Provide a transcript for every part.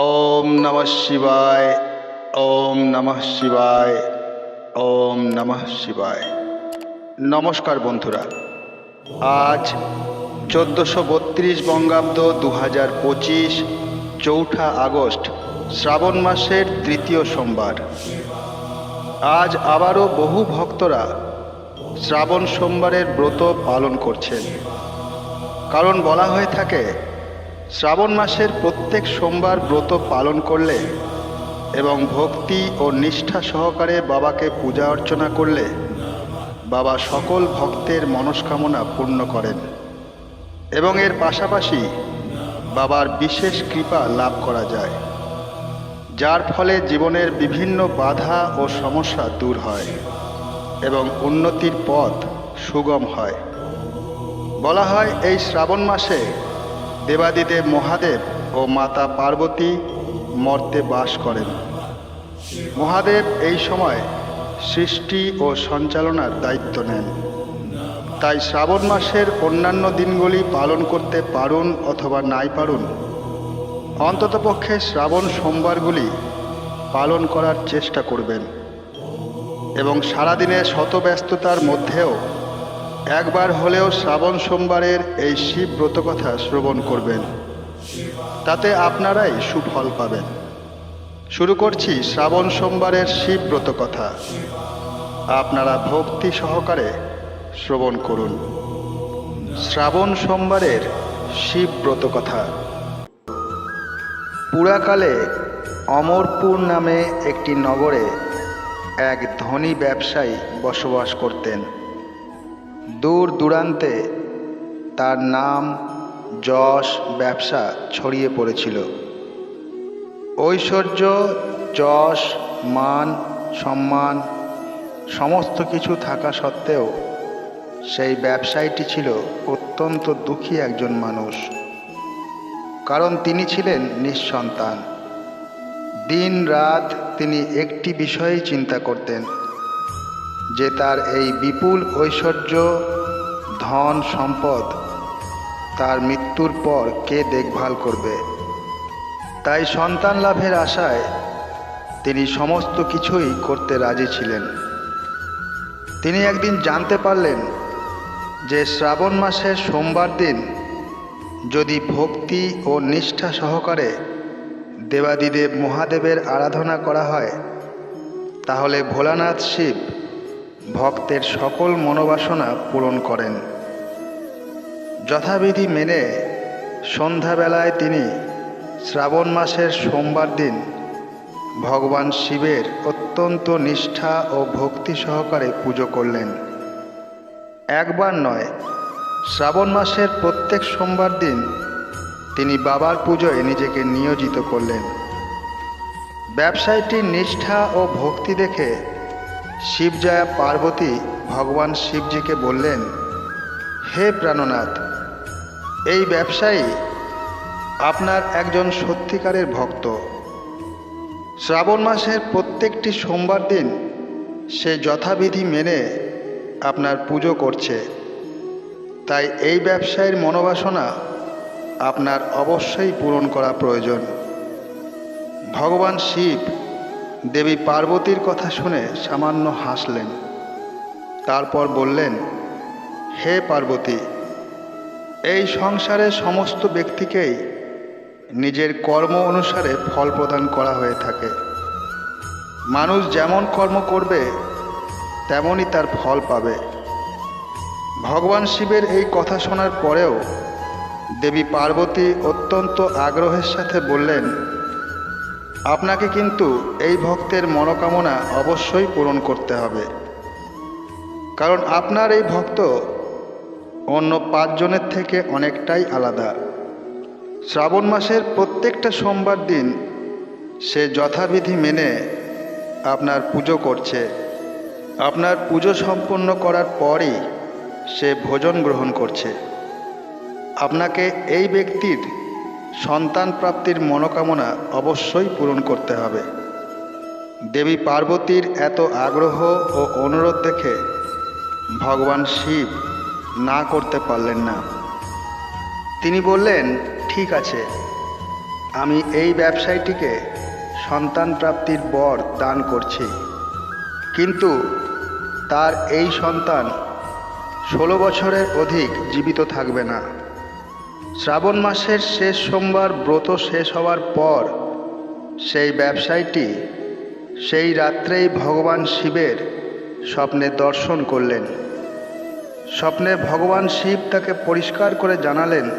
ওম নমঃ শিবায়, ওম নমঃ শিবায়, ওম নমঃ শিবায়। নমস্কার বন্ধুরা, আজ চোদ্দোশো বত্রিশ বঙ্গাব্দ দু হাজার পঁচিশ চৌঠা আগস্ট শ্রাবণ মাসের তৃতীয় সোমবার। আজ আবারও বহু ভক্তরা শ্রাবণ সোমবারের ব্রত পালন করছেন। কারণ বলা হয়ে থাকে শ্রাবণ মাসের প্রত্যেক সোমবার ব্রত পালন করলে এবং ভক্তি ও নিষ্ঠা সহকারে বাবাকে পূজা অর্চনা করলে বাবা সকল ভক্তের মনস্কামনা পূর্ণ করেন এবং এর পাশাপাশি বাবার বিশেষ কৃপা লাভ করা যায়, যার ফলে জীবনের বিভিন্ন বাধা ও সমস্যা দূর হয় এবং উন্নতির পথ সুগম হয়। বলা হয় এই শ্রাবণ মাসে দেবাদিদেব মহাদেব ও মাতা পার্বতী মর্তে বাস করেন। মহাদেব এই সময় সৃষ্টি ও সঞ্চালনার দায়িত্ব নেন। তাই শ্রাবণ মাসের অন্যান্য দিনগুলি পালন করতে পারুন অথবা নাই পারুন অন্ততপক্ষে শ্রাবণ সোমবারগুলি পালন করার চেষ্টা করবেন এবং সারাদিনের শত ব্যস্ততার মধ্যেও একবার হলেও শ্রাবণ সোমবারের এই শিব ব্রত কথা শ্রবণ করবেন। তাতে আপনারাই সুফল পাবেন। শুরু করছি শ্রাবণ সোমবারের শিব ব্রত কথা আপনারা ভক্তি সহকারে শ্রবণ করুন। শ্রাবণ সোমবারের শিব ব্রত কথা পুরাকালে অমরপুর নামে একটি নগরে এক ধনী ব্যবসায়ী বসবাস করতেন। দূর দূরান্তে তার নাম যশ ব্যবসা ছড়িয়ে পড়েছিল। ঐশ্বর্য, যশ, মান, সম্মান, সমস্ত কিছু থাকা সত্ত্বেও সেই ব্যবসায়ীটি ছিল অত্যন্ত দুঃখী একজন মানুষ। কারণ তিনি ছিলেন নিঃসন্তান। দিন রাত তিনি একটি বিষয়েই চিন্তা করতেন। যে তার এই বিপুল ঐশ্বর্য, ধন, সম্পদ, তার মৃত্যুর পর কে দেখভাল করবে? তাই সন্তান লাভের আশায় তিনি সমস্ত কিছুই করতে রাজি ছিলেন। তিনি একদিন জানতে পারলেন যে শ্রাবণ মাসের সোমবার দিন যদি ভক্তি ও নিষ্ঠা সহকারে দেবাদিদেব মহাদেবের আরাধনা করা হয়, তাহলে ভোলানাথ শিব ভক্তের সকল মনোবাসনা পূরণ করেন। যথাবিধি মেনে সন্ধ্যাবেলায় তিনি শ্রাবণ মাসের সোমবার দিন ভগবান শিবের অত্যন্ত নিষ্ঠা ও ভক্তি সহকারে পুজো করলেন। একবার নয়, শ্রাবণ মাসের প্রত্যেক সোমবার দিন তিনি বাবার পুজোয় নিজেকে নিয়োজিত করলেন। ব্যবসায়ীটির নিষ্ঠা ও ভক্তি দেখে শিবজয়া পার্বতী ভগবান শিবজিকে বললেন, হে প্রাণনাথ, এই ব্যবসায়ী আপনার একজন সত্যিকারের ভক্ত। শ্রাবণ মাসের প্রত্যেকটি সোমবার দিন সে যথাবিধি মেনে আপনার পুজো করছে। তাই এই ব্যবসায়ীর মনোবাসনা আপনার অবশ্যই পূরণ করা প্রয়োজন। ভগবান শিব দেবী পার্বতীর কথা শুনে সামান্য হাসলেন। তারপর বললেন, হে পার্বতী, এই সংসারে সমস্ত ব্যক্তিকেই নিজের কর্ম অনুসারে ফল প্রদান করা হয়ে থাকে। মানুষ যেমন কর্ম করবে, তেমনই তার ফল পাবে। ভগবান শিবের এই কথা শোনার পরেও দেবী পার্বতী অত্যন্ত আগ্রহের সাথে বললেন আপনাকে কিন্তু এই ভক্তের মনোকামনা অবশ্যই পূরণ করতে হবে। কারণ আপনার এই ভক্ত অন্য পাঁচজনের থেকে অনেকটাই আলাদা। শ্রাবণ মাসের প্রত্যেকটা সোমবার দিন সে যথাবিধি মেনে আপনার পুজো করছে। আপনার পুজো সম্পন্ন করার পরই সে ভোজন গ্রহণ করছে। আপনাকে এই ব্যক্তির সন্তান প্রাপ্তির মনোকামনা অবশ্যই পূরণ করতে হবে। দেবী পার্বতীর এত আগ্রহ ও অনুরোধ দেখে ভগবান শিব না করতে পারলেন না। তিনি বললেন, ঠিক আছে, আমি এই ব্যবসায়ীটিকে সন্তান প্রাপ্তির বর দান করছি। কিন্তু তার এই সন্তান ষোলো বছরের অধিক জীবিত থাকবে না। শ্রাবণ মাসের শেষ সোমবার ব্রত শেষ হওয়ার পর সেই ব্যবসায়ীটি সেই রাত্রেই ভগবান শিবের স্বপ্নে দর্শন করলেন। স্বপ্নে ভগবান শিব তাকে পরিষ্কার করে জানালেন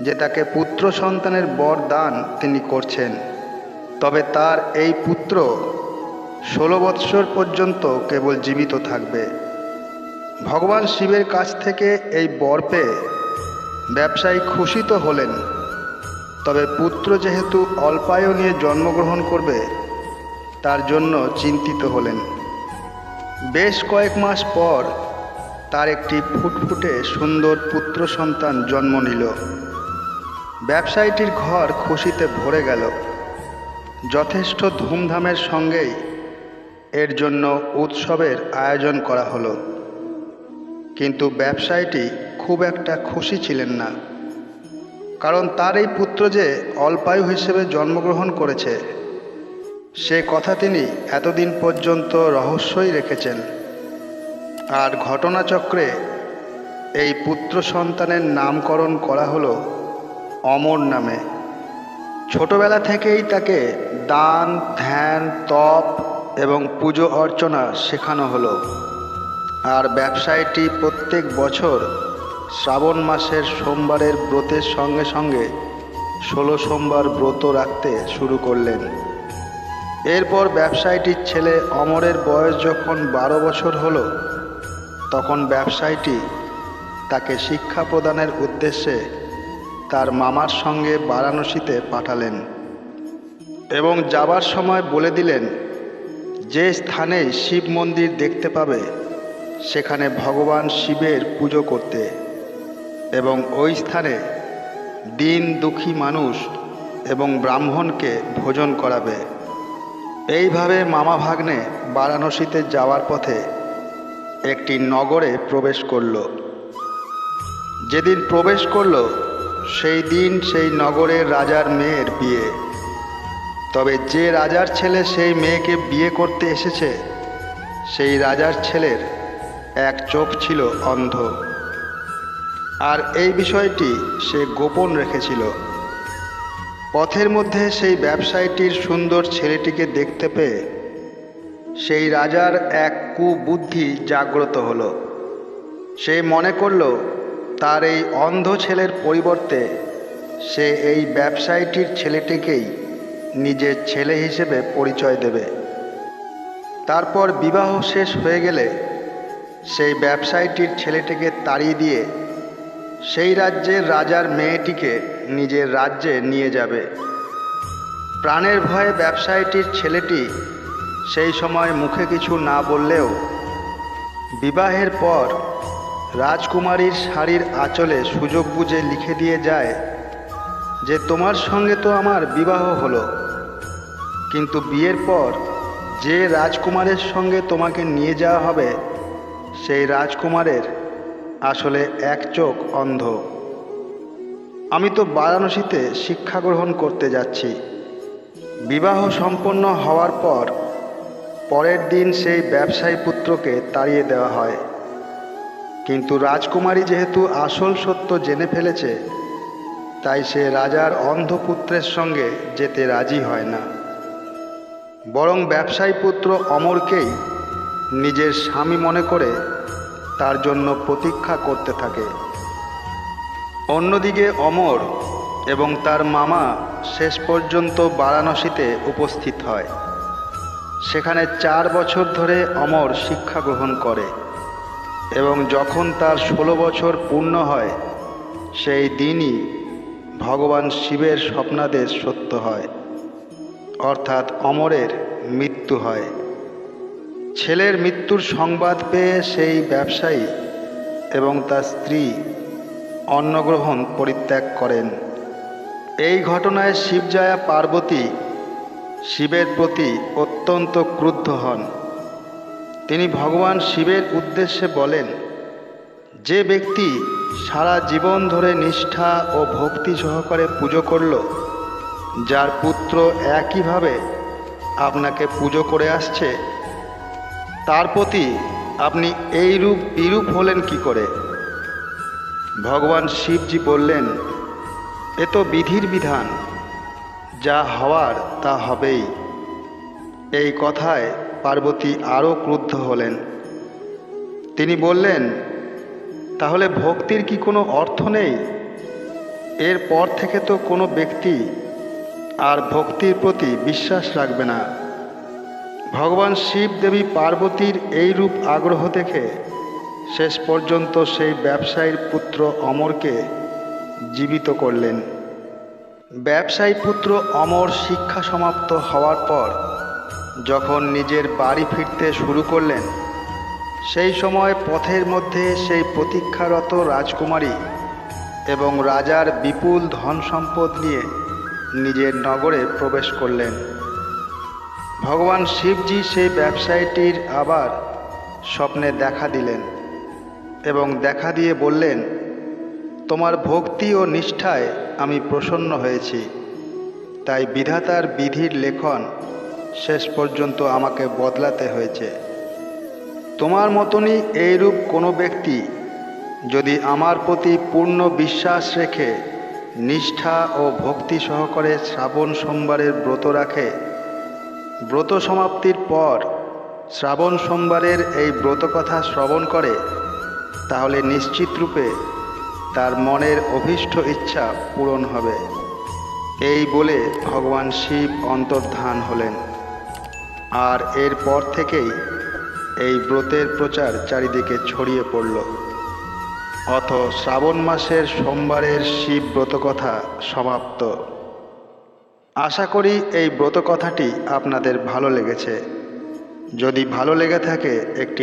যে তাকে পুত্র সন্তানের বর দান তিনি করছেন। তবে তার এই পুত্র ষোলো বৎসর পর্যন্ত কেবল জীবিত থাকবে। ভগবান শিবের কাছ থেকে এই বর পেয়ে ব্যবসায়ী খুশি তো হলেন। তবে পুত্র যেহেতু অল্পায়ু নিয়ে জন্মগ্রহণ করবে, তার জন্য চিন্তিত হলেন। বেশ কয়েক মাস পর তার একটি ফুটফুটে সুন্দর পুত্র সন্তান জন্ম নিল। ব্যবসায়ীটির ঘর খুশিতে ভরে গেল। যথেষ্ট ধুমধামের সঙ্গেই এর জন্য উৎসবের আয়োজন করা হলো। কিন্তু ব্যবসায়ীটি খুব একটা খুশি ছিলেন না। কারণ তার এই পুত্র যে অল্পায়ু হিসেবে জন্মগ্রহণ করেছে, সে কথা তিনি এতদিন পর্যন্ত রহস্যই রেখেছেন। আর ঘটনাচক্রে এই পুত্র সন্তানের নামকরণ করা হলো অমর নামে। ছোটবেলা থেকেই তাকে দান, ধ্যান, তপ এবং পুজো অর্চনা শেখানো হলো। আর ব্যবসায়ীটি প্রত্যেক বছর শ্রাবণ মাসের সোমবারের ব্রতের সঙ্গে সঙ্গে ষোলো সোমবার ব্রত রাখতে শুরু করলেন। এরপর ব্যবসায়ীটির ছেলে অমরের বয়স যখন বারো বছর হল, তখন ব্যবসায়ীটি তাকে শিক্ষা প্রদানের উদ্দেশ্যে তার মামার সঙ্গে বারাণসীতে পাঠালেন এবং যাবার সময় বলে দিলেন, যে স্থানে শিব মন্দির দেখতে পাবে, সেখানে ভগবান শিবের পুজো করতে। এবং ওই স্থানে দিন দুঃখী মানুষ এবং ব্রাহ্মণকে ভোজন করাবে। এইভাবে মামা ভাগ্নে বারাণসীতে যাওয়ার পথে একটি নগরে প্রবেশ করল। যেদিন প্রবেশ করল, সেই দিন সেই নগরের রাজার মেয়ের বিয়ে। তবে যে রাজার ছেলে সেই মেয়েকে বিয়ে করতে এসেছে, সেই রাজার ছেলের এক চোখ ছিল অন্ধ। আর এই বিষয়টি সে গোপন রেখেছিল। পথের মধ্যে সেই ব্যবসায়ীটির সুন্দর ছেলেটিকে দেখতে পেয়ে সেই রাজার এক কুবুদ্ধি জাগ্রত হলো। সে মনে করল, তার এই অন্ধ ছেলের পরিবর্তে সে এই ব্যবসায়ীটির ছেলেটিকেই নিজের ছেলে হিসেবে পরিচয় দেবে। তারপর বিবাহ শেষ হয়ে গেলে সেই ব্যবসায়ীটির ছেলেটিকে তাড়িয়ে দিয়ে সেই রাজ্যের রাজার মেয়েটিকে নিজের রাজ্যে নিয়ে যাবে। প্রাণের ভয়ে ব্যবসায়ীটির ছেলেটি সেই সময় মুখে কিছু না বললেও বিবাহের পর রাজকুমারীর শাড়ির আঁচলে সুযোগ বুঝে লিখে দিয়ে যায় যে, তোমার সঙ্গে তো আমার বিবাহ হলো। কিন্তু বিয়ের পর যে রাজকুমারের সঙ্গে তোমাকে নিয়ে যাওয়া হবে, সেই রাজকুমারের আসলে এক চোখ অন্ধ। আমি তো বারাণসীতে শিক্ষা গ্রহণ করতে যাচ্ছি। বিবাহ সম্পন্ন হওয়ার পর, পরের দিন সেই ব্যবসায়ী পুত্রকে তাড়িয়ে দেওয়া হয়। কিন্তু রাজকুমারী যেহেতু আসল সত্য জেনে ফেলেছে, তাই সে রাজার অন্ধপুত্রের সঙ্গে যেতে রাজি হয় না। বরং ব্যবসায়ী পুত্র অমরকেই নিজের স্বামী মনে করে তার জন্য প্রতীক্ষা করতে থাকে। অন্যদিকে অমর এবং তার মামা শেষ পর্যন্ত বারাণসীতে উপস্থিত হয়। সেখানে চার বছর ধরে অমর শিক্ষা গ্রহণ করে এবং যখন তার ষোলো বছর পূর্ণ হয়, সেই দিনই ভগবান শিবের স্বপ্নাদেশ সত্য হয়, অর্থাৎ অমরের মৃত্যু হয়। ছেলের মৃত্যুর সংবাদ পেয়ে সেই ব্যবসায়ী এবং তার স্ত্রী অন্নগ্রহণ পরিত্যাগ করেন। এই ঘটনায় শিবজয়া পার্বতী শিবের প্রতি অত্যন্ত ক্রুদ্ধ হন। তিনি ভগবান শিবের উদ্দেশ্যে বলেন, যে ব্যক্তি সারা জীবন ধরে নিষ্ঠা ও ভক্তি সহকারে পুজো করল, যার পুত্র একইভাবে আপনাকে পুজো করে আসছে তার প্রতি আপনি এই রূপ বিরূপ হলেন কি করে? ভগবান শিবজি বললেন, এ তো বিধির বিধান, যা হওয়ার তা হবেই। এই কথায় পার্বতী আরও ক্রুদ্ধ হলেন। তিনি বললেন, তাহলে ভক্তির কি কোনো অর্থ নেই? এরপর থেকে তো কোনো ব্যক্তি আর ভক্তির প্রতি বিশ্বাস রাখবে না। ভগবান শিব দেবী পার্বতীর এই রূপ আগ্রহ দেখে শেষ পর্যন্ত সেই ব্যবসায়ীর পুত্র অমরকে জীবিত করলেন। ব্যবসায়ী পুত্র অমর শিক্ষা সমাপ্ত হওয়ার পর যখন নিজের বাড়ি ফিরতে শুরু করলেন, সেই সময় পথের মধ্যে সেই প্রতীক্ষারত রাজকুমারী এবং রাজার বিপুল ধন সম্পদ নিয়ে নিজের নগরে প্রবেশ করলেন। ভগবান শিবজি সেই ব্যবসায়ীটির আবার স্বপ্নে দেখা দিলেন এবং দেখা দিয়ে বললেন, তোমার ভক্তি ও নিষ্ঠায় আমি প্রসন্ন হয়েছি। তাই বিধাতার বিধির লেখন শেষ পর্যন্ত আমাকে বদলাতে হয়েছে। তোমার মতনই এইরূপ কোনো ব্যক্তি যদি আমার প্রতি পূর্ণ বিশ্বাস রেখে নিষ্ঠা ও ভক্তি সহকারে শ্রাবণ সোমবারের ব্রত রাখে ব্রত সমাপ্তির পর শ্রাবণ সোমবারের এই ব্রত কথা শ্রবণ করে, তাহলে নিশ্চিত রূপে তার মনের অভীষ্ট ইচ্ছা পূরণ হবে। এই বলে ভগবান শিব অন্তর্ধান হলেন। আর এরপর থেকেই এই ব্রতের প্রচার চারিদিকে ছড়িয়ে পড়ল। অথ শ্রাবণ মাসের সোমবারের শিব ব্রত কথা সমাপ্ত। আশা করি এই ব্রত কথাটি আপনাদের ভালো লেগেছে। যদি ভালো লেগে থাকে একটি